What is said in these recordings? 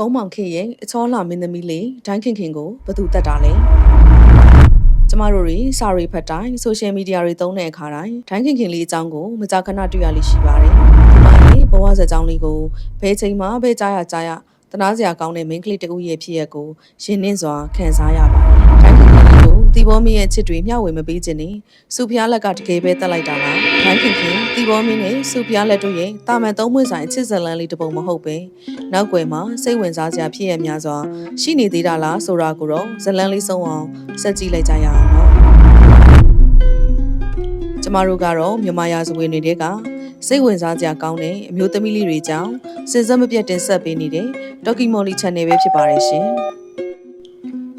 ကုန်းမောင်ခေရဲ့အချောလာမင်းသမီးလေးဒိုင်းခင်ခင်ကိုဘယ်သူတတ်တာလဲကျမတို့တွေစာရီဖတ်တိုင်းဆိုရှယ်မီဒီယာတွေသုံးတဲ့အခါတိုင်းဒိုင်းခင်ခင်လေးအကြောင်းကိုမကြာခဏတွေ့ရလိရှိပါတယ်ဒီမှာလေဘဝဇာတ်ကြောင်းလေးကိုဘယ်ချိန်မှဘယ်ကြားရကြားရတနာစရာကောင်းတဲ့ main ကလေးတဦးရဲ့ဖြစ်ရက်ကိုရင်းနှင်းစွာခံစားရပါတယ်ဒိုင်းခင်ခင်လေးကို တီဘောမင်းရဲ့ချစ်တွေမျှဝေမပေးခြင်းနဲ့စူဖျားလက်ကတကယ်ပဲတက်လိုက်တာလားဒိုင်းခင်ခင်တီဘောမင်းနဲ့စူဖျားလက်တို့ရဲ့တာမန်သုံးမွေ့ဆိုင်ချစ်ဇလန်လေးတစ်ပုံမဟုတ်ပဲနောက်ွယ်မှာစိတ်ဝင်စားစရာဖြစ်ရများစွာရှိနေသေးတာလားဆိုတာကိုတော့ဇလန်လေးဆုံးအောင်စက်ကြည့်လိုက်ကြရအောင်နော်ကျမတို့ကတော့မြန်မာရာဇဝင်တွေကစိတ်ဝင်စားစရာကောင်းတဲ့အမျိုးသမီးလေးတွေကြောင့်စဉ်ဆက်မပြတ်တင်ဆက်ပေးနေတဲ့ Documentary Channel ပဲဖြစ်ပါတယ်ရှင်။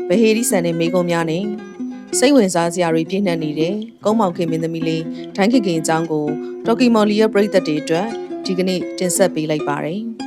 ဗဟေဒီဆန်တဲ့မိကုံများနဲ့ စိတ်ဝင်စားစရာတွေပြည့်နှက်နေတဲ့ကုန်းမောင်ခင်မင်းသမီးလေးထိုင်းခင်ခင်အကြောင်းကို Documentary ရဲ့ပရိသတ်တွေအတွက်ဒီကနေ့တင်ဆက်ပေးလိုက်ပါတယ်။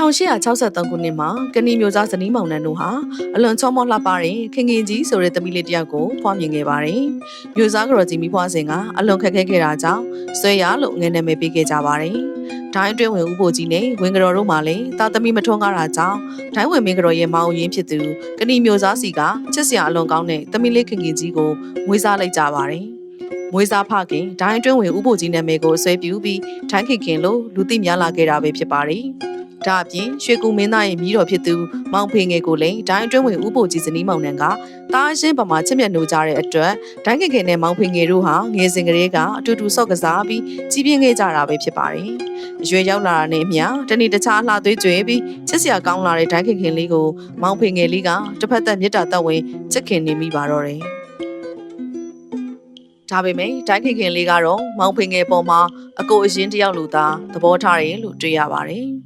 1863ခုနှစ်မှာကဏီမျိုးသားဇနီးမောင်နှံတို့ဟာအလွန်ချောမောလှပတဲ့ခင်ခင်ကြီးဆိုတဲ့သမီးလေးတစ်ယောက်ကိုဖွားမြင်ခဲ့ပါတယ်။မျိုးသားကတော်ကြီးမိဖွားစဉ်ကအလွန်ခက်ခဲခဲ့တာကြောင့်ဆွဲရလို့ငယ်နာမည်ပေးခဲ့ကြပါတယ်။ဒိုင်းတွင်းဝင်ဥပိုလ်ကြီးနဲ့ဝင်းကတော်တို့မှလည်းတာသမီမထွန်းကားတာကြောင့်ဒိုင်းဝင်မင်းကတော်ရဲ့မောင်ရင်းဖြစ်သူကဏီမျိုးသားစီကချစ်စရာအလွန်ကောင်းတဲ့သမီးလေးခင်ခင်ကြီးကိုမွေးစားလိုက်ကြပါတယ်။မွေးစားဖခင်ဒိုင်းတွင်းဝင်ဥပိုလ်ကြီးနာမည်ကိုအစွဲပြုပြီးဒိုင်းခင်ခင်လို့လူသိများလာခဲ့တာပဲဖြစ်ပါတယ်။ ဒါအပြင်ရွှေကူမင်းသားရဲ့မြီးတော်ဖြစ်သူမောင်ဖေငယ်ကိုလည်းဒိုင်းအတွင်းဝင်ဥပိုလ်ကြီးဇနီးမောင်နှံကတားရှင်းပမာချစ်မြတ်နိုးကြတဲ့အတွက်ဒိုင်းခင်ခင်နဲ့မောင်ဖေငယ်တို့ဟာငယ်စဉ်ကလေးကအတူတူဆော့ကစားပြီးကြီးပြင်းခဲ့ကြတာပဲဖြစ်ပါတယ်။အရွယ်ရောက်လာတာနဲ့အမျှတနေ့တခြားလှသွေးကြွယ်ပြီးချစ်စရာကောင်းလာတဲ့ဒိုင်းခင်ခင်လေးကိုမောင်ဖေငယ်လေးကတစ်ဖက်သက်မြတ်တာသက်ဝင်ချစ်ခင်နေမိပါတော့တယ်။ဒါပေမဲ့ဒိုင်းခင်ခင်လေးကတော့မောင်ဖေငယ်ပေါ်မှာအကိုအရင်တယောက်လိုသာသဘောထားတယ်လို့တွေ့ရပါတယ်။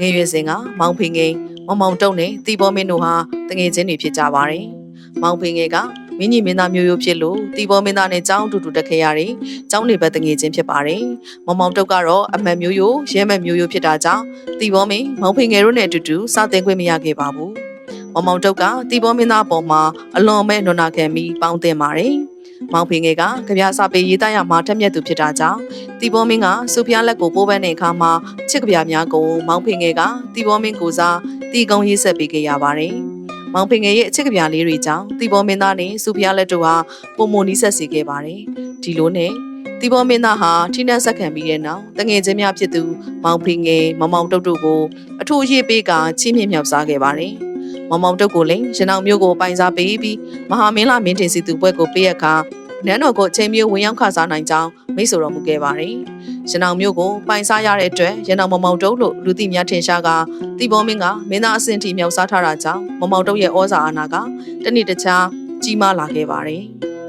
ငယ်ရွယ်စဉ်ကမောင်ဖေငယ်မောင်မောင်တုံနဲ့တီဘောမင်းတို့ဟာတငယ်ချင်းတွေဖြစ်ကြပါတယ်။မောင်ဖေငယ်ကမင်းကြီးမင်းသားမျိုးရိုးဖြစ်လို့တီဘောမင်းသားနဲ့ចောင်းတူတူတက်ခဲ့ရတယ်။ចောင်းနေဘက်တငယ်ချင်းဖြစ်ပါတယ်။မောင်မောင်တုတ်ကတော့အမတ်မျိုးရိုးရဲမတ်မျိုးရိုးဖြစ်တာကြောင့်တီဘောမင်းမောင်ဖေငယ်တို့နဲ့အတူတူစတင်ခွင့်မရခဲ့ပါဘူး။မောင်မောင်တုတ်ကတီဘောမင်းသားပေါ်မှာအလွန်မဲ့နွနာခံပြီးပေါင်းတင်ပါတယ်။ မောင်ဖေငယ်ကကြပြစာပေရေးသားရမှာထက်မြက်သူဖြစ်တာကြောင့်တီဘောမင်းကစူဖျားလက်ကိုပိုးပန်းတဲ့အခါမှာချစ်ကြပြများကိုမောင်ဖေငယ်ကတီဘောမင်းကိုစားတီကုံရေးဆက်ပေးခဲ့ရပါတယ်။မောင်ဖေငယ်ရဲ့အချစ်ကြပြလေးတွေကြောင့်တီဘောမင်းသားနဲ့စူဖျားလက်တို့ဟာပုံမနီးဆက်စေခဲ့ပါတယ်။ဒီလိုနဲ့တီဘောမင်းသားဟာထိနှက်ဆက်ခံပြီးတဲ့နောက်တငယ်ချင်းများဖြစ်သူမောင်ဖေငယ်မမောင်တုတ်တို့ကိုအထူးရေးပေးကချင်းမြင့်မြောက်စားခဲ့ပါတယ်။ မောင်မောင်တုတ်ကိုလည်းရနောင်မျိုးကိုပိုင်စားပေးပြီးမဟာမင်းလာမင်းတင်စီသူဘွဲ့ကိုပေးရခါနန်းတော်ကိုအချိန်မျိုးဝင်ရောက်ခစားနိုင်ကြောင်းမိတ်ဆိုတော်မူခဲ့ပါတယ်။ရနောင်မျိုးကိုပိုင်စားရတဲ့အတွက်ရနောင်မမောင်တုံးလို့လူသိများထင်ရှားကတီဘောမင်းကမင်းသားအဆင့်ထိမြောက်စားထားတာကြောင့်မမောင်တုံးရဲ့ဩဇာအာဏာကတနေ့တခြားကြီးမားလာခဲ့ပါတယ်။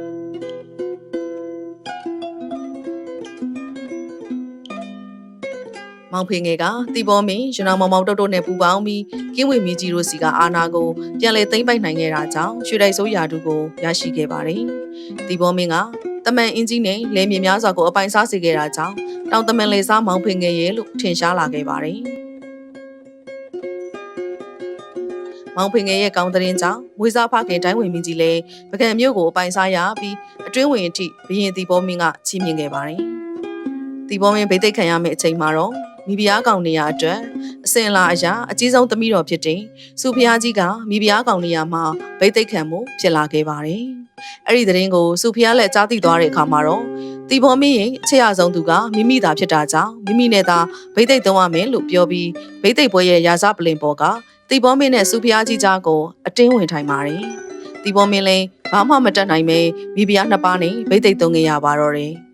မောင်ဖေငယ်ကတီဘောမင်းရနောင်မောင်မောင်တုတ်တုတ်နဲ့ပူပေါင်းပြီးကင်းဝေမီကြီးတို့စီကအာနာကိုပြန်လည်သိမ်းပိုက်နိုင်ခဲ့တာကြောင့်ရွှေတိုက်စိုးရာထူးကိုရရှိခဲ့ပါတယ်။တီဘောမင်းကတမန်အင်ဂျီနဲ့လယ်မြေများစွာကိုအပိုင်စားစေခဲ့တာကြောင့်တောင်တမန်လေစားမောင်ဖေငယ်ရဲ့လို့ထင်ရှားလာခဲ့ပါတယ်။မောင်ဖေငယ်ရဲ့ကောင်းတဲ့ကြောင့်ဝေစားဖခင်တိုင်းဝင်မင်းကြီးလည်းပကံမြို့ကိုအပိုင်စားရပြီးအတွင်းဝင်အထိဘရင်တီဘောမင်းကချီးမြှင့်ခဲ့ပါတယ်။တီဘောမင်းဗိသိက်ခံရမယ့်အချိန်မှာတော့ မိဖုရားကောင်နေရအတွက်အစင်လာအရာအကြီးဆုံးသမီးတော်ဖြစ်တဲ့စူဖုရားကြီးကမိဖုရားကောင်နေရမှာဗိသိက်ခံမှုဖြစ်လာခဲ့ပါတယ်။အဲ့ဒီသတင်းကိုစူဖုရားလည်းကြားသိသွားတဲ့အခါမှာတော့တီဘောမင်းရဲ့အချစ်ရဆုံးသူကမိမိသာဖြစ်တာကြောင့်မိမိနဲ့သာဗိသိက်သုံးရမယ်လို့ပြောပြီးဗိသိက်ပွဲရဲ့ရာဇပလင်ပေါ်ကတီဘောမင်းနဲ့စူဖုရားကြီးကြားကိုအတင်းဝင်ထိုင်ပါတယ်။တီဘောမင်းလည်းဘာမှမတတ်နိုင်ပဲမိဖုရားနှစ်ပါးနဲ့ဗိသိက်သုံးခဲ့ရပါတော့တယ်။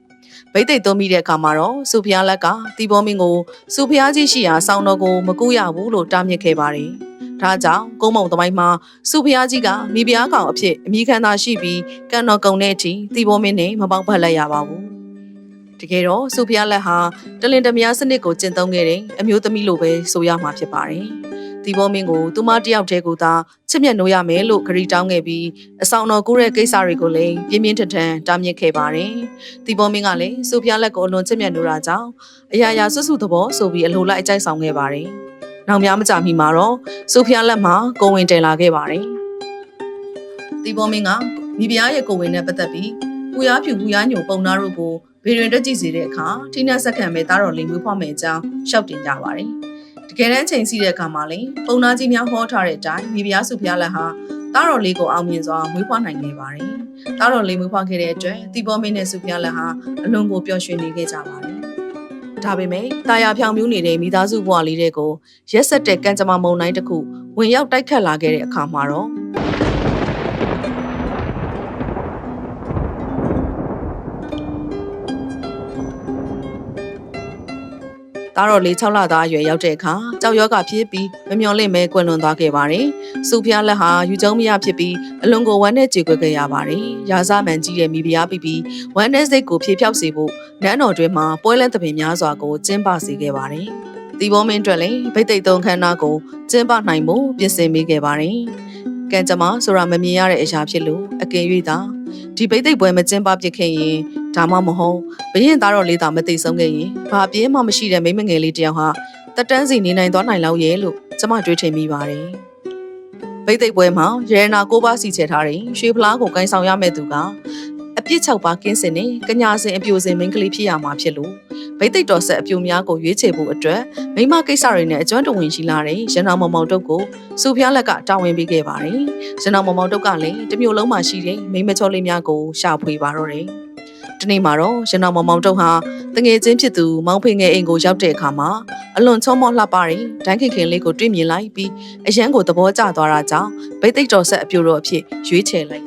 ဗိတ်သိက်သုံးမိတဲ့အခါမှာတော့စူဖျားလက်ကတီဘောမင်းကိုစူဖျားကြီးရှိရာဆောင်းတော်ကိုမကူရဘူးလို့တားမြစ်ခဲ့ပါတယ်။ဒါကြောင့်ကုန်းမုံသမိုင်းမှာစူဖျားကြီးကမိဖုရားကောင်အဖြစ်အမိခံသာရှိပြီးကန်တော်ကုံတဲ့အထိတီဘောမင်းနဲ့မပေါက်ဖက်လိုက်ရပါဘူး။တကယ်တော့စူဖျားလက်ဟာတလင်တမယားစနစ်ကိုကျင့်သုံးခဲ့တဲ့အမျိုးသမီးလိုပဲဆိုရမှာဖြစ်ပါတယ်။ တီဘောမင်းကိုသူမတယောက်တည်းကိုသာချစ်မြတ်နိုးရမယ်လို့ဂရီတောင်းခဲ့ပြီးအဆောင်တော်ကိုတဲ့ကိစ္စတွေကိုလည်းပြင်းပြင်းထန်ထန်တားမြစ်ခဲ့ပါတယ်။တီဘောမင်းကလည်းစူဖျားလက်ကိုအလွန်ချစ်မြတ်နိုးတာကြောင့်အရာရာဆွဆွသဘောဆိုပြီးအလိုလိုက်အကြိုက်ဆောင်ခဲ့ပါတယ်။နောက်များမကြာမီမှာတော့စူဖျားလက်မှာကိုဝင်တင်လာခဲ့ပါတယ်။တီဘောမင်းကမိဖုရားရဲ့ကိုဝင်နဲ့ပတ်သက်ပြီးပူရားဖြူပူရားညိုပုံနာတို့ကိုဘေရင်တက်ကြည့်စေတဲ့အခါထိနှက်ဆက်ခံမဲ့သားတော်လိမ်မွေးဖွားမယ်အကြောင်းရှောက်တင်ကြပါတယ်။ ကယ်တမ်းချိန်စီးတဲ့အခါမှာလေပုံနာကြီးများဟောထားတဲ့အတိုင်းမိဖုရားစုဖုရားလက်ဟာတားတော်လေးကိုအောင်မြင်စွာမွေးဖွားနိုင်ခဲ့ပါတယ်။တားတော်လေးမွေးဖွားခဲ့တဲ့အတွက်တီဘောမင်းနဲ့စုဖုရားလက်ဟာအလွန်ကိုပျော်ရွှင်နေခဲ့ကြပါတယ်။ဒါပေမဲ့တာယာဖြောင်မြူးနေတဲ့မိသားစုဘဝလေးတွေကိုရက်ဆက်တဲ့ကံကြမ္မာမုံတိုင်းတစ်ခုဝင်ရောက်တိုက်ခတ်လာခဲ့တဲ့အခါမှာတော့ တားတော်လေး6လသားအရွယ်ရောက်တဲ့အခါကြောက်ရောဂါဖြစ်ပြီးမမျော်လင့်မဲကွယ်လွန်သွားခဲ့ပါတယ်။စူဖျားလက်ဟာယူကျုံမရဖြစ်ပြီးအလွန်ကိုဝမ်းနဲ့ကြေကွက်ခဲ့ရပါတယ်။ရာဇမှန်ကြီးတဲ့မိဖုရားပြီးပြီးဝမ်းနဲ့စိတ်ကိုဖြေဖြောက်စေဖို့နန်းတော်တွင်မှာပွဲလန်းသပင်များစွာကိုကျင်းပစေခဲ့ပါတယ်။ဒီဘောမင်းအတွက်လည်းဗိတ်သိက်သုံးခန်းနာကိုကျင်းပနိုင်မှုပြင်ဆင်မိခဲ့ပါတယ်။ကံကြမ္မာဆိုတာမမြင်ရတဲ့အရာဖြစ်လို့အကင်၍သာ ဒီဗိတ်သိက်ပွဲမကျင်းပဖြစ်ခဲ့ရင်ဒါမှမဟုတ်ဘရင်သားတော်လေးသာမသိဆုံးခဲ့ရင်ဘာပြင်းမှမရှိတဲ့မိန်းမငယ်လေးတယောက်ဟာတက်တန်းစီနေနိုင်သွားနိုင်လောက်ရဲ့လို့ကျမတွေးထင်မိပါတယ်။ဗိတ်သိက်ပွဲမှာရဲနာကိုပါစီချေထားတဲ့ရွှေဖလားကိုကိုင်းဆောင်ရမဲ့သူကအ ပြစ်၆ပါးကင်းစင်နဲ့ကညာစင်အပြိုစင်မင်းကလေးဖြစ်ရမှာဖြစ်လို့ဗိတ်သိက်တော်ဆက်အပြိုများကိုရွေးချယ်ဖို့အတွက်မိမကိစ္စတွေနဲ့အကျွမ်းတဝင်ရှိလာတဲ့ရန်အောင်မောင်မောင်တုတ်ကိုစူဖျားလက်ကတာဝန်ပေးခဲ့ပါတယ်။ရန်အောင်မောင်မောင်တုတ်ကလည်းတမျိုးလုံးမှာရှိတဲ့မိမချောလေးများကိုရှာဖွေပါတော့တယ်။ဒီနေ့မှာတော့ရန်အောင်မောင်မောင်တုတ်ဟာတငယ်ချင်းဖြစ်သူမောင်ဖေငယ်အိမ်ကိုရောက်တဲ့အခါမှာအလွန်ချောမောလှပတဲ့ဒိုင်းခင်ခင်လေးကိုတွေ့မြင်လိုက်ပြီးအရန်ကိုသဘောကျသွားတာကြောင့်ဗိတ်သိက်တော်ဆက်အပြိုတော်အဖြစ်ရွေးချယ်လိုက်ပါတော့တယ်။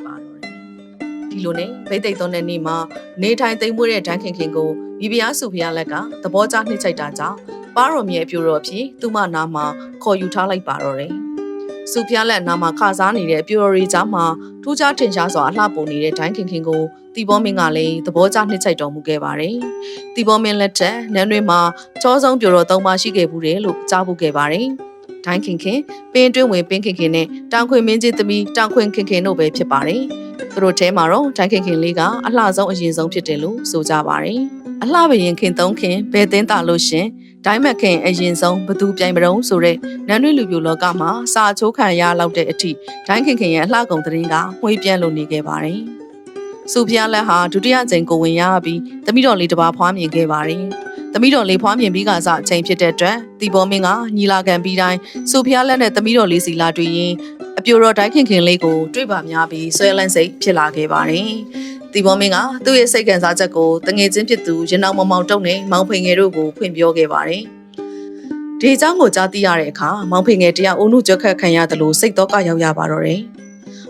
ဒီလိုနဲ့ဗိတ်သိက်တော်တဲ့နေ့မှာနေထိုင်သိမ်းမွေးတဲ့ဒိုင်းခင်ခင်ကိုမိဖုရားစုဖုရားလက်ကသဘောကျနှိမ့်ချိုက်တာကြောင့်ပါတော်မြေအပြိုတော်အဖြစ်သူ့မနာမှာခေါ်ယူထားလိုက်ပါတော့တယ်။စုဖျားလက်နာမှာခစားနေတဲ့အပြိုတော်ရီကြားမှာထူးခြားထင်ရှားစွာအလှပုံနေတဲ့ဒိုင်းခင်ခင်ကိုတီဘောမင်းကလည်းသဘောကျနှစ်ချိုက်တော်မူခဲ့ပါတယ်။တီဘောမင်းလက်ထက်နန်းတွေမှာချောဆုံးပြိုတော်သုံးပါရှိခဲ့ဘူးတယ်လို့ကြားဖို့ခဲ့ပါတယ်။ ဒိုင်းခင်ခင်ပင်တွင်းဝင်ပင်ခင်ခင်နဲ့တောင်ခွင်မင်းကြီးသမီးတောင်ခွင်ခင်ခင်တို့ပဲဖြစ်ပါတယ်။သူတို့ထဲမှာတော့ဒိုင်းခင်ခင်လေးကအလှဆုံးအရင်ဆုံးဖြစ်တယ်လို့ဆိုကြပါတယ်။အလှဘရင်ခင်သုံးခင်ဘယ်သင်းတာလို့ရှင်ဒိုင်းမက်ခင်အရင်ဆုံးဘသူပြိုင်မတုံးဆိုတဲ့နန်းတွင်းလူပြိုလောကမှာစာချိုးခံရလောက်တဲ့အထိဒိုင်းခင်ခင်ရဲ့အလှကုန်သတင်းကမှွေးပြန့်လို့နေခဲ့ပါတယ်။စူဖျားလက်ဟာဒုတိယကြိမ်ကိုဝင်ရပြီးသမီးတော်လေးတစ်ပါးဖွားမြင်ခဲ့ပါတယ်။ သမီးတော်လေးဖွားမြင်ပြီးကစားအချိန်ဖြစ်တဲ့အတွက်တီဘောမင်းကညီလာခံပြီးတိုင်းစူဖျားလက်နဲ့သမီးတော်လေးစီလာတွေ့ရင်အပြိုတော်ဒိုင်းခင်ခင်လေးကိုတွေ့ပါများပြီးဆွဲလန်းစိတ်ဖြစ်လာခဲ့ပါတယ်။တီဘောမင်းကသူ့ရဲ့စိတ်ခံစားချက်ကိုတငယ်ချင်းဖြစ်သူရနောင်မောင်မောင်တုံနဲ့မောင်ဖိန်ငယ်တို့ကိုဖွင့်ပြောခဲ့ပါတယ်။ဒီအကြောင်းကိုကြားသိရတဲ့အခါမောင်ဖိန်ငယ်တရားအုံနုကြွက်ခတ်ခံရတယ်လို့စိတ်တော့ကရောက်ရပါတော့တယ်။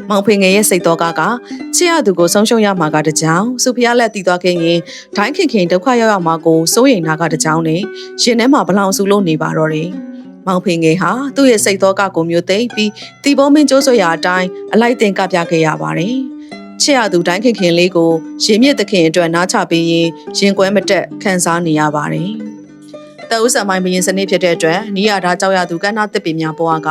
မောင်ဖိန်ငယ်ရဲ့စိတ်တော့ကကချစ်ရသူကိုဆုံးရှုံးရမှာကတကြောင်စုဖျားလက်တည်သွားခဲ့ရင်ဒိုင်းခင်ခင်ဒုက္ခရောက်ရမှာကိုစိုးရိမ်တာကတကြောင်နဲ့ရင်ထဲမှာဘလောင်စုလို့နေပါတော့တယ်။မောင်ဖိန်ငယ်ဟာသူ့ရဲ့စိတ်တော့ကကိုမျိုးသိမ့်ပြီးတီဘောမင်းကျိုးဆွရာအတိုင်းအလိုက်တင်ကပြခဲ့ရပါတယ်။ချစ်ရသူတိုင်းခင်ခင်လေးကိုရင်မြစ်သခင်အတွက်နားချပေးရင်ရင်ကွဲမတက်ခံစားနေရပါတယ်။ တအုပ်ဆံမိုင်းဘရင်စနစ်ဖြစ်တဲ့အတွက်နီးရတာကြောက်ရသူကန်းနာတစ်ပင်များပေါ်က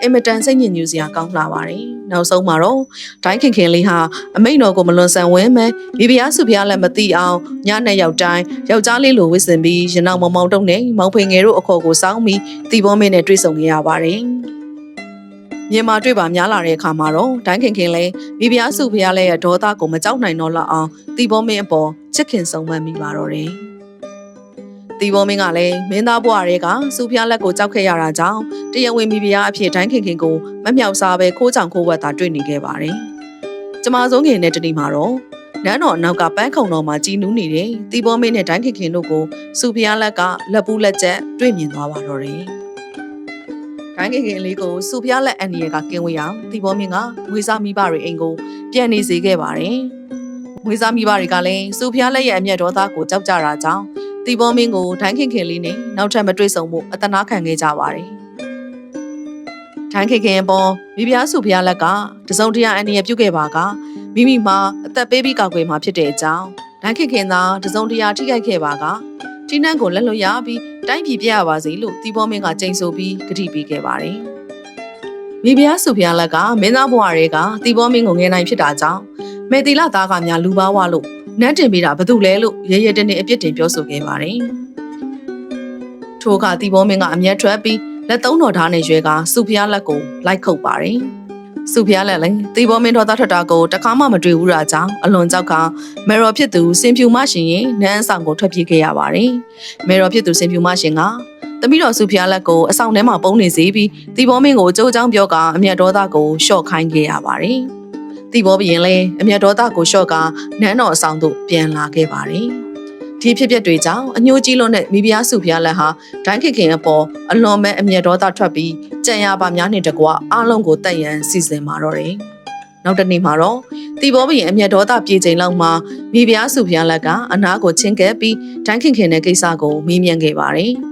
အင်မတန်စိတ်ညစ်ညူစရာကောင်းလာပါတယ်။နောက်ဆုံးမှာတော့ဒိုင်းခင်ခင်လေးဟာအမိန်တော်ကိုမလွန်ဆန်ဝဲမဲမိဖုရားစုဖုရားလည်းမသိအောင်ညနဲ့ရောက်တိုင်းယောက်ျားလေးလိုဝစ်စင်ပြီးရနောက်မောင်မောင်တုံနဲ့မောင်ဖိန်ငယ်တို့အခေါ်ကိုစောင်းပြီးတီဘောမင်းနဲ့တွေ့ဆုံခဲ့ရပါတယ်။မြန်မာတွေ့ပါများလာတဲ့အခါမှာတော့ဒိုင်းခင်ခင်လဲမိဖုရားစုဖုရားလဲရဲ့ဒေါသကိုမကြောက်နိုင်တော့လောက်အောင်တီဘောမင်းအပေါ်ချစ်ခင်ဆုံးမမိပါတော့တယ်။ တီဘောမင်းကလည်းမင်းသားဘွားတွေကစူဖျားလက်ကိုကြောက်ခဲ့ရတာကြောင့်တရဝင်မိဖုရားအဖြစ်ဒိုင်းခင်ခင်ကိုမမြောက်စားပဲခိုးချောင်ခိုးဝက်သာတွေ့နေခဲ့ပါတယ်။ကျမဆုံးခင်နဲ့တနေ့မှာတော့နန်းတော်အနောက်ကပန်းခုံတော်မှာကြီးနူးနေတဲ့တီဘောမင်းနဲ့ဒိုင်းခင်ခင်တို့ကိုစူဖျားလက်ကလက်ပူးလက်ချက်တွေ့မြင်သွားပါတော့တယ်။ဒိုင်းခင်ခင်လေးကိုစူဖျားလက်အန်ဒီရကကင်းဝေးအောင်တီဘောမင်းကငွေစားမိဘတွေအိမ်ကိုပြန်နေစေခဲ့ပါတယ်။ ငွေစားမိဘတွေကလည်းစူဖျားလက်ရဲ့အမျက်ဒေါသကိုကြောက်ကြတာကြောင့်တီဘောမင်းကိုဒိုင်းခင်ခင်လေးနဲ့နောက်ထပ်မတွေ့ဆုံမှုအတနာခံခဲ့ကြပါတယ်။ဒိုင်းခင်ခင်ပေါ်မိဖုရားစုဖုရားလက်ကတစုံတရာအန္တရာယ်ပြုတ်ခဲ့ပါကမိမိမှာအသက်ပေးပြီးကောက်ွယ်မှာဖြစ်တဲ့အကြောင်းဒိုင်းခင်ခင်သာတစုံတရာထိခိုက်ခဲ့ပါကထိနှံကိုလက်လွတ်ရပြီးတိုင်းပြည်ပြရပါစေလို့တီဘောမင်းကကြိမ်ဆိုပြီးကတိပေးခဲ့ပါတယ်။ မိဖုရားစုဖုရားလက်ကမင်းသားဘွားတွေကတီဘောမင်းကိုငယ်နိုင်ဖြစ်တာကြောင့်မေတီလာသားကများလူပါဝါလို့နန်းတင်ပေးတာဘာလို့လဲလို့ရဲရဲတင်းတင်းအပြစ်တင်ပြောဆိုခဲ့ပါတယ်။ထိုကတီဘောမင်းကအမျက်ထွက်ပြီးလက်သုံးတော်ဓာတ်နဲ့ရွဲကစုဖျားလက်ကိုလိုက်ခုတ်ပါတယ်။စုဖျားလက်လည်းတီဘောမင်းတော်သားထတာကိုတခါမှမတွေ့ဘူးတာကြောင့်အလွန်ကြောက်ကမေရော်ဖြစ်သူစင်ဖြူမရှင်ရင်နန်းဆောင်ကိုထွက်ပြေးခဲ့ရပါတယ်။မေရော်ဖြစ်သူစင်ဖြူမရှင်က သမီးတော်စုဖျားလက်ကိုအဆောင်ထဲမှာပုံနေစေပြီးတီဘောမင်းကိုအကျိုးအကြောင်းပြောကအမျက်ဒေါသကိုရှော့ခိုင်းခဲ့ရပါတယ်။တီဘောဘရင်လည်းအမျက်ဒေါသကိုရှော့ကနန်းတော်အဆောင်သို့ပြန်လာခဲ့ပါတယ်။ဒီဖြစ်ပျက်တွေကြောင့်အညိုးကြီးလုံးနဲ့မိဖုရားစုဖျားလက်ဟာဒိုင်းခင်ခင်အပေါ်အလွန်မဲ့အမျက်ဒေါသထွက်ပြီးကြံရပါများနဲ့တကွအားလုံးကိုတက်ရန်စီစဉ်มาတော့တယ်။နောက်တစ်နေ့မှာတော့တီဘောဘရင်အမျက်ဒေါသပြေချိန်လောက်မှာမိဖုရားစုဖျားလက်ကအနားကိုချင်းကပ်ပြီးဒိုင်းခင်ခင်တဲ့ကိစ္စကိုမေးမြန်းခဲ့ပါတယ်။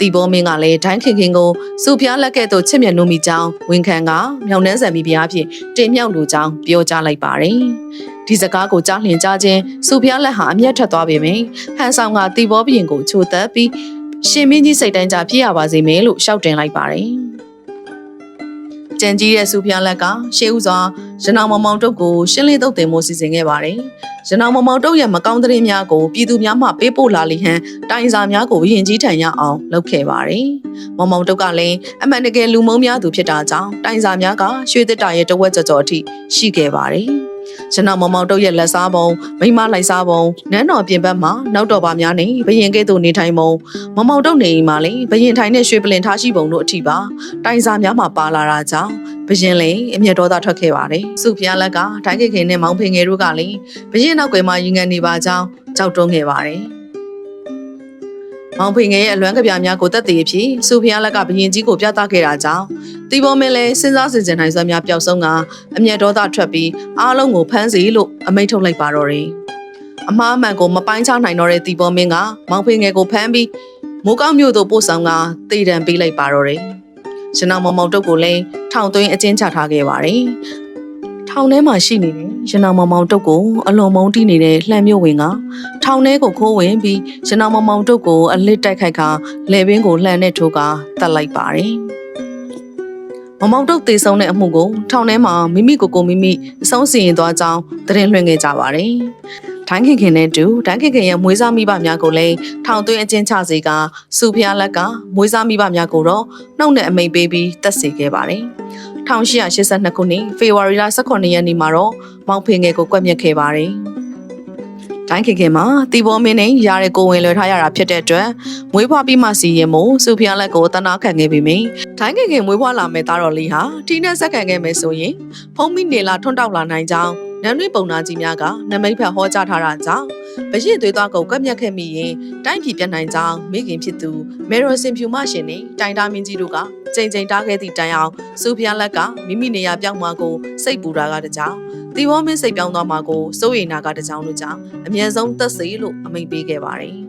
တီဘောမင်းကလည်းဒိုင်းခင်ခင်ကိုစုဖျားလက်ကဲ့သို့ချစ်မြတ်နိုးမိကြောင်းဝန်ခံကမြောင်နှန်းဆန်မိဖုရားဖြင့်တင်မြောက်လိုကြောင်းပြောကြားလိုက်ပါတယ်။ဒီစကားကိုကြားလျင်ကြားချင်းစုဖျားလက်ဟာအမျက်ထွက်သွားပေမယ့်ဟန်ဆောင်ကတီဘောဘရင်ကိုချိုသက်ပြီးရှင်မင်းကြီးစိတ်တိုင်းကြဖြစ်ရပါစေမယ်လို့ရှောက်တင်လိုက်ပါတယ်။ ကြံကြီးတဲ့စုဖျားလက်ကရှေးဥစွာရနောင်မောင်မောင်တုတ်ကိုရှင်းလင်းတုတ်တင်မှုစီစဉ်ခဲ့ပါတယ်။ရနောင်မောင်မောင်တုတ်ရဲ့မကောင်းသတင်းများကိုပြည်သူများမှပေးပို့လာလိဟန်တိုင်စာများကိုယင်ကြီးထံရအောင်လုပ်ခဲ့ပါတယ်။မောင်မောင်တုတ်ကလည်းအမှန်တကယ်လူမုံများသူဖြစ်တာကြောင့်တိုင်စာများကရွှေတစ်တာရဲ့တဝက်ကြော်ကြော်အထိရှိခဲ့ပါတယ်။ ကျွန်တော်မောင်မောင်တုတ်ရဲ့လက်စားပုံမိမလိုက်စားပုံနန်းတော်ပြင်ဘက်မှာနောက်တော်ပါများနေဘရင်ကဲ့သို့နေထိုင်ပုံမောင်မောင်တုတ်နေအိမ်မှာလေဘရင်ထိုင်တဲ့ရွှေပလင်ထားရှိပုံတို့အထိပါတိုင်စာများမှာပါလာတာကြောင့်ဘရင်လည်းအမျက်ဒေါသထွက်ခဲ့ပါတယ်။စုဖျားလက်ကဒိုင်းခေခင်နဲ့မောင်ဖေငယ်တို့ကလည်းဘရင်နောက်ွယ်မှာရင်ငန်နေပါကြောင်းကြောက်တွန်းခဲ့ပါတယ်။ မောင်ဖေငယ်ရဲ့အလွမ်းကပြများကိုတက်တည်ဖြစ်စုဖျားလက်ကဘရင်ကြီးကိုပြသခဲ့တာကြောင့်တီဘောမင်းလည်းစဉ်းစားစင်ကြင်နိုင်စွမ်းများပျောက်ဆုံးကအမျက်ဒေါသထွက်ပြီးအားလုံးကိုဖမ်းဆီးလို့အမိန့်ထုတ်လိုက်ပါတော့တယ်။အမားအမှန်ကိုမပိုင်းခြားနိုင်တော့တဲ့တီဘောမင်းကမောင်ဖေငယ်ကိုဖမ်းပြီးမိုးကောင်းမြို့သို့ပို့ဆောင်ကတည်တံပေးလိုက်ပါတော့တယ်။ရှင်နောင်မောင်မောင်တုတ်ကိုလည်းထောင်သွင်းအကျဉ်းချထားခဲ့ပါတယ်။ ထောင်ထဲမှာရှိနေတဲ့ရှင်နောင်မောင်မောင်တုတ်ကိုအလွန်မုန်းတီးနေတဲ့လှမ်းမြို့ဝင်ကထောင်ထဲကိုခိုးဝင်ပြီးရှင်နောင်မောင်မောင်တုတ်ကိုအလစ်တိုက်ခိုက်ကလေပင်ကိုလှမ်းနဲ့ထိုးကတတ်လိုက်ပါတယ်။မမောင်တုတ်တေဆုံးတဲ့အမှုကိုထောင်ထဲမှာမိမိကိုယ်ကိုမိမိအဆုံးစီရင်သွားကြောင်းသတင်းလွှင့်ခဲ့ကြပါတယ်။တိုင်းခင်ခင်နဲ့တူတိုင်းခင်ခင်ရဲ့မွေးစားမိဘများကိုလည်းထောင်သွင်းအကျဉ်းချစေကစူဖျားလက်ကမွေးစားမိဘများကိုတော့နှုတ်နဲ့အမိန်ပေးပြီးတက်စေခဲ့ပါတယ်။ 1882ခုနှစ်ဖေဖော်ဝါရီလ18ရက်နေ့မှာတော့မောင်ဖေငယ်ကိုကွက်မြက်ခဲ့ပါတယ်။တိုင်းခင်ခင်မှာတီဘောမင်းနဲ့ရတဲ့ကိုဝင်လွှဲထားရတာဖြစ်တဲ့အတွက်မွေးဖွားပြီးမှစီရင်မို့စူဖျားလက်ကိုတနာခံခဲ့ပြီးမြင်တိုင်းခင်ခင်မွေးဖွားလာမဲ့သားတော်လေးဟာထိနဲ့ဆက်ခံခဲ့မယ်ဆိုရင်ဖုံးမိနေလာထွန်းတောက်လာနိုင်ကြောင်းနန်းတွင်းပုံနာကြီးများကနမိတ်ဖက်ဟောကြားထားတာကြောင့် ဗရင်သွေးသွားကုန်ကပ်မြက်ခဲ့မိရင်တိုင်းပြည်ပြတ်နိုင်ကြောင်းမိခင်ဖြစ်သူမေရိုစင်ဖြူမရှင်နဲ့တိုင်တာမင်းကြီးတို့ကကြိမ်ကြိမ်တားခဲ့သည့်တိုင်အောင်စူဖျားလက်ကမိမိနေရာပြောင်းမှာကိုစိတ်ပူတာကတကြောင်တီဝေါမင်းစိတ်ပြောင်းသွားမှာကိုစိုးရိမ်နာကတကြောင်တို့ကြောင့်အမြဲဆုံးသက်စေလို့အမိန့်ပေးခဲ့ပါတယ်။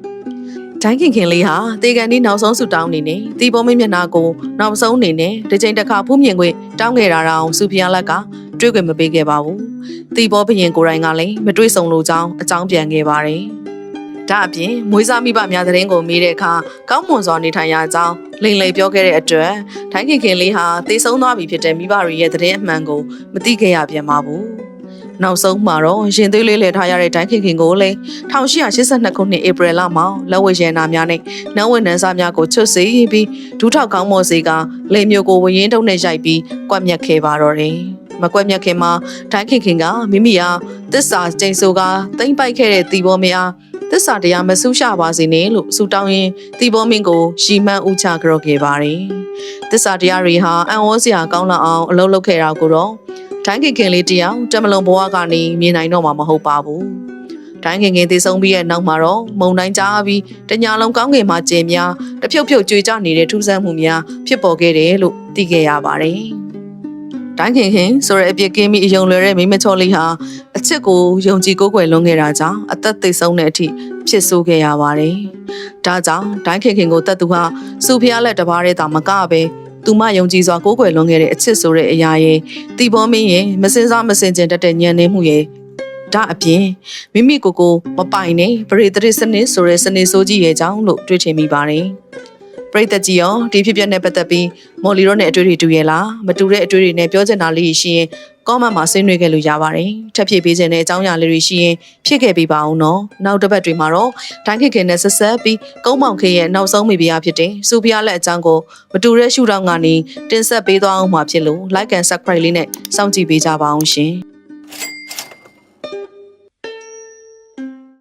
ဒိုင်းခင်ခင်လေးဟာတေကန်ဒီနောက်ဆုံးဆူတောင်းနေနေတီဘောမင်းမျက်နှာကိုနောက်ဆုံးအနေနဲ့တစ်ချိန်တစ်ခါဖူးမြင်ခွင့်တောင်းခဲ့တာတောင်စူဖျားလက်က တွေ့ခွင့်မပေးခဲ့ပါဘူး။တီဘောဘရင်ကိုယ်တိုင်ကလည်းမတွေ့ဆုံလို့ကြောင်းအကြောင်းပြန်ခဲ့ပါတယ်။ဒါအပြင်မွေးစားမိဘများသတင်းကိုမေးတဲ့အခါကောင်းမွန်စွာနေထိုင်ရကြောင်းလိန်လိန်ပြောခဲ့တဲ့အတွက်ထိုင်းခင်ခင်လေးဟာတေဆုံးသွားပြီဖြစ်တဲ့မိဘတွေရဲ့သတင်းအမှန်ကိုမသိခဲ့ရပြန်ပါဘူး။နောက်ဆုံးမှာတော့ရင်သွေးလေးလှည့်ထားရတဲ့တိုင်းခင်ခင်ကိုလည်း1882ခုနှစ်ဧပြီလမှာလက်ဝဲရနာများနဲ့နန်းဝင်နန်းစားများကိုချွတ်စေပြီးဒူးထောက်ကောင်းမော်စေကလေမျိုးကိုဝရင်တုံးနဲ့ရိုက်ပြီးကွက်မြက်ခဲ့ပါတော့တယ်။ မကွက်မြက်ခင်မှာတိုင်းခင်ခင်ကမိမိဟာတစ္ဆာကျိန်ဆိုကတိမ့်ပိုက်ခဲ့တဲ့တီဘောမင်းအားသစ္စာတရားမဆူးရှပါစေနဲ့လို့ဆူတောင်းရင်းတီဘောမင်းကိုရှီမန်းဥချကြော့ခဲ့ပါတယ်။သစ္စာတရားတွေဟာအံ့ဩစရာကောင်းလောက်အောင်အလုပ်လုပ်ခဲ့တာကိုတော့ဒိုင်းခင်ခင်လေးတယောက်တမလုံဘဝကနေမြင်နိုင်တော့မှာမဟုတ်ပါဘူး။ဒိုင်းခင်ခင်သေဆုံးပြီးရဲ့နောက်မှာတော့မုံတိုင်းကြားပြီးတညာလုံးကောင်းကင်မှာကျင်များတဖြုတ်ဖြုတ်ကြွေကြနေတဲ့ထူးဆန်းမှုများဖြစ်ပေါ်ခဲ့တယ်လို့သိခဲ့ရပါတယ်။ ဒိုင်းခင်ခင်ဆိုတဲ့အပြစ်ကင်းပြီးအယုံလွယ်တဲ့မိမချောလေးဟာအချစ်ကိုယုံကြည်ကိုးကွယ်လွန်ခဲ့တာကြောင့်အသက်သေဆုံးတဲ့အထိဖြစ်ဆိုးခဲ့ရပါတယ်။ဒါကြောင့်ဒိုင်းခင်ခင်ကိုတတ်သူဟာစုဖျားလက်တစ်ပါးတည်းသာမကပဲသူမယုံကြည်စွာကိုးကွယ်လွန်ခဲ့တဲ့အချစ်ဆိုတဲ့အရာရဲ့တီဘောမင်းရဲ့မစင်စားမစင်ကျင်တတ်တဲ့ညံနေမှုရဲ့ဒါအပြင်မိမိကိုယ်ကိုမပိုင်နဲ့ပရိသတ်စနစ်ဆိုတဲ့စနစ်ဆိုးကြီးရဲ့ကြောင့်လို့တွေးထင်မိပါတယ်။ ပရိသတ်ကြီးရောဒီဖြစ်ပျက်နဲ့ပတ်သက်ပြီးမော်လီရောနဲ့အတွေ့အထိတူရဲ့လားမတူတဲ့အတွေ့အထိနဲ့ပြောချင်တာလေးရှိရင်ကောမန့်မှာဆွေးနွေးခဲ့လို့ရပါတယ်။ထပ်ဖြစ်ပေးခြင်းတဲ့အကြောင်းအရာလေးတွေရှိရင်ဖြစ်ခဲ့ပေးပါအောင်နော်။နောက်တစ်ပတ်တွေမှာတော့တိုင်းခင်ခင်နဲ့ဆက်ဆက်ပြီးကုန်းမောင်ခေရဲ့နောက်ဆုံးမိဖုရားဖြစ်တဲ့စူဖီယာလက်အကြောင်းကိုမတူတဲ့ရှုထောင့်ကနေတင်ဆက်ပေးသွားအောင်မှာဖြစ်လို့ like and subscribe လေးနဲ့စောင့်ကြည့်ပေးကြပါအောင်ရှင်။